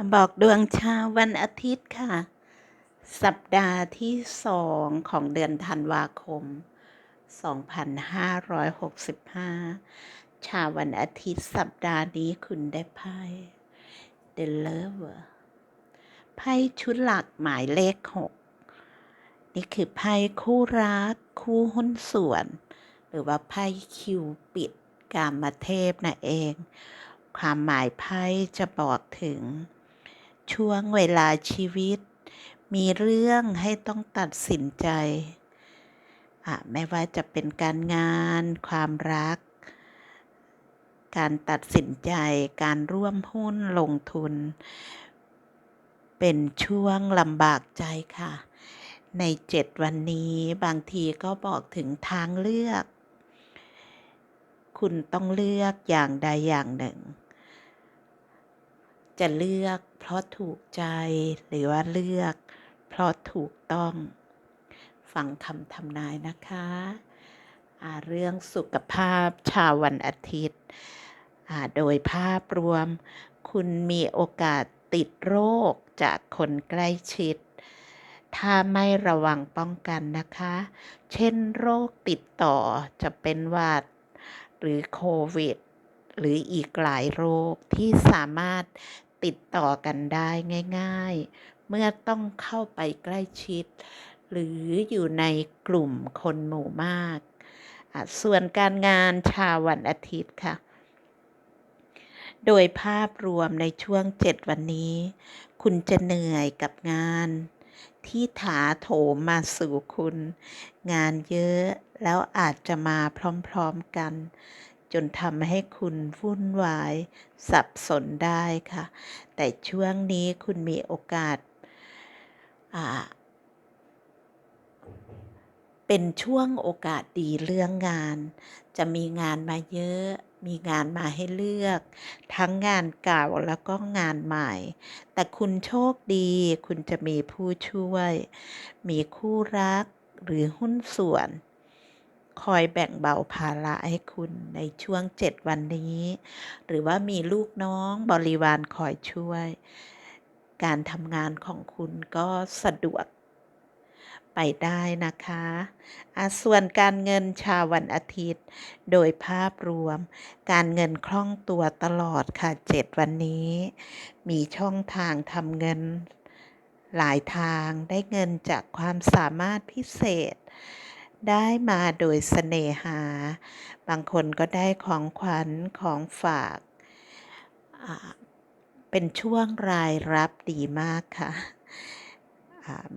มาบอกดวงชาววันอาทิตย์ค่ะ สัปดาห์ที่สองของเดือนธันวาคม 2565 ชาววันอาทิตย์สัปดาห์นี้คุณได้ไพ่ The Lover ไพ่ชุดหลักหมายเลขหกนี่คือไพ่คู่รัก คู่หุ้นส่วน หรือว่าไพ่คิวปิดกามเทพนะเองความหมายไพ่จะบอกถึง ช่วงเวลาชีวิต มีเรื่องให้ต้องตัดสินใจไม่ว่าจะเป็นการงาน ความรัก การตัดสินใจ การร่วมหุ้นลงทุน เป็นช่วงลำบากใจค่ะ ในเจ็ดวันนี้บางทีก็บอกถึงทางเลือก คุณต้องเลือกอย่างใดอย่างหนึ่ง จะเลือกเพราะถูกใจหรือว่าเลือก เพราะถูกต้อง ฟังคำทำนายนะคะเรื่องสุขภาพชาววันอาทิตย์ โดยภาพรวม คุณมีโอกาสติดโรคจากคนใกล้ชิด ถ้าไม่ระวังป้องกันนะคะ เช่นโรคติดต่อจะเป็นหวัดหรือโควิด หรืออีกหลายโรคที่สามารถ ติดต่อกันได้ง่าย ๆ เมื่อต้องเข้าไปใกล้ชิด หรืออยู่ในกลุ่มคนหมู่มาก ส่วนการงานชาววันอาทิตย์ค่ะ โดยภาพรวมในช่วงเจ็ดวันนี้ คุณจะเหนื่อยกับงาน ที่ถาโถมมาสู่คุณ งานเยอะแล้วอาจจะมาพร้อมๆกัน จนทำให้คุณวุ่นวาย สับสนได้ค่ะ แต่ช่วงนี้คุณมีโอกาสาเป็นช่วงโอกาสดีเรื่องงาน จะมีงานมาเยอะ มีงานมาให้เลือก ทั้งงานเก่าแล้วก็งานใหม่ แต่คุณโชคดี คุณจะมีผู้ช่วย มีคู่รักหรือหุ้นส่วน คอยแบ่งเบาภาระให้คุณในช่วงเจ็ดวันนี้ หรือว่ามีลูกน้องบริวารคอยช่วย การทำงานของคุณก็สะดวกไปได้นะคะะส่วนการเงินชาววันอาทิตย์ โดยภาพรวม การเงินคล่องตัวตลอดค่ะเจ็ดวันนี้ มีช่องทางทำเงินหลายทางได้เงินจากความสามารถพิเศษ ได้มาโดยเสน่หา บางคนก็ได้ของขวัญของฝาก เป็นช่วงรายรับดีมากค่ะ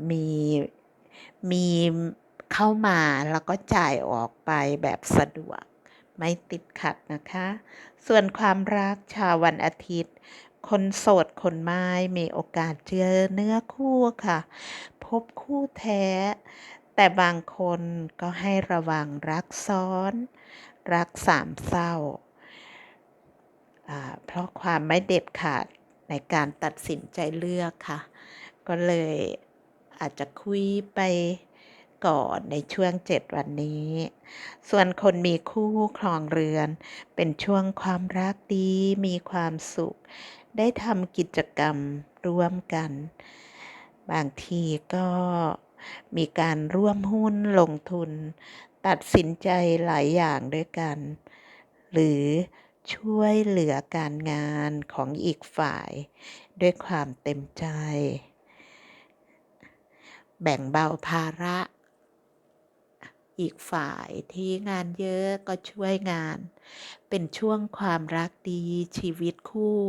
มีมีเข้ามาแล้วก็จ่ายออกไปแบบสะดวก ไม่ติดขัดนะคะ ส่วนความรักชาววันอาทิตย์ คนโสดคนไม้มีโอกาสเจอเนื้อคู่ค่ะ พบคู่แท้ แต่บางคนก็ให้ระวังรักซ้อน รักสามเศร้าาเพราะความไม่เด็ดขาดในการตัดสินใจเลือกค่ะ ก็เลยอาจจะคุยไปก่อนในช่วงเจ็ดวันนี้ ส่วนคนมีคู่ครองเรือน เป็นช่วงความรักดีมีความสุข ได้ทำกิจกรรมร่วมกัน บางทีก็ มีการร่วมหุ้นลงทุน ตัดสินใจหลายอย่างด้วยกัน หรือช่วยเหลือการงานของอีกฝ่าย ด้วยความเต็มใจ แบ่งเบาภาระ อีกฝ่ายที่งานเยอะก็ช่วยงาน เป็นช่วงความรักดีชีวิตคู่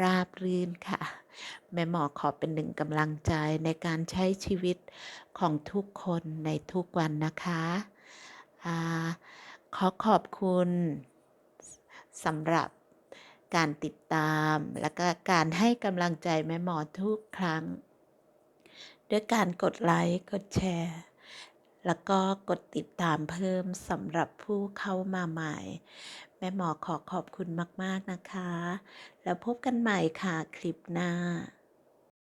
ราบรื่นค่ะ แม่หมอขอเป็นหนึ่งกำลังใจในการใช้ชีวิตของทุกคนในทุกวันนะคะอขอขอบคุณสำหรับการติดตามและก็การให้กำลังใจแม่หมอทุกครั้ง ด้วยการกดไลค์ กดแชร์ แล้วก็กดติดตามเพิ่มสำหรับผู้เข้ามาใหม่ แม่หมอขอขอบคุณมาก ๆ นะคะ แล้วพบกันใหม่ค่ะคลิปหน้า